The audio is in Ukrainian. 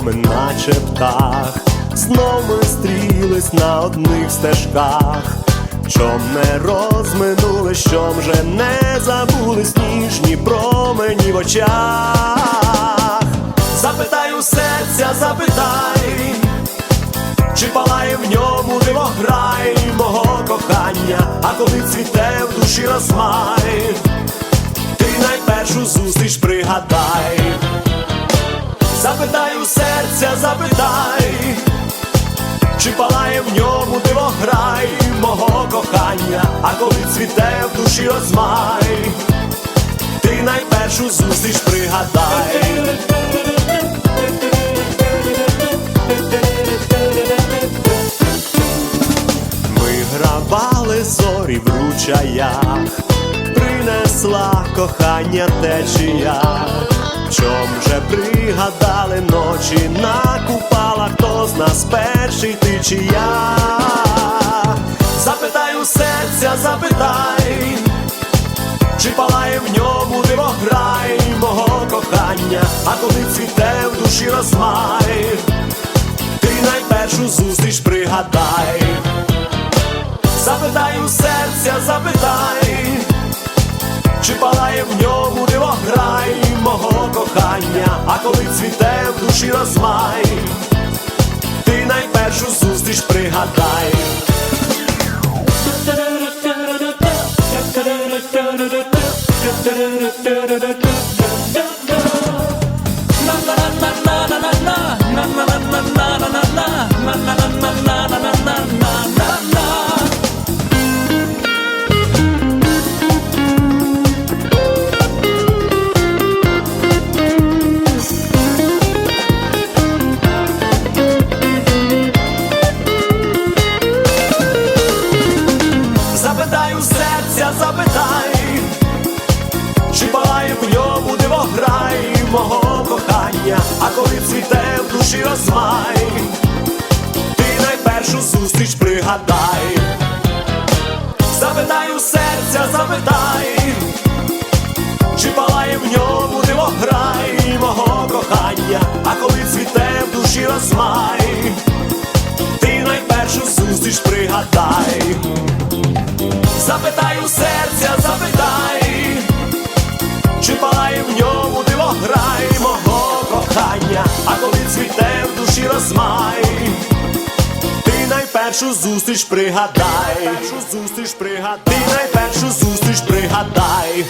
спомин, наче птах, знов ми стрілись на одних стежках. Чом не розминули, що вже не забули ніжні промені в очах. Запитай у серця, запитай, чи палає в ньому дивограй мого кохання, а коли цвіте в душі розмай, ти найпершу зустріч пригадай, запитай у серця, запитай, чи палає в ньому дивограй мого кохання, а коли цвіте в душі розмай, ти найпершу зустріч пригадай. Ми грабали зорі в ручаях, принесла кохання течія, чом же пригадали ночі на купалах, хто з нас перший ти чи я Запитай у серця, запитай, чи палає в ньому дивограй мого кохання, а коли цвіте в душі розмай, ти найпершу зустріч пригадай. Кохання, а коли цвіте в душі розмай, ти найпершу зустріч пригадай. Запитай чи палає в ньому дивограй мого кохання, а коли цвіте в душі розмай, ти найпершу зустріч пригадай, запитай у серця, запитай, чи палає в ньому дивограй мого кохання, а коли цвіте в душі розмай, ти найпершу зустріч пригадай. Ти найпершу зустріч пригадай, ти найпершу зустріч пригадай.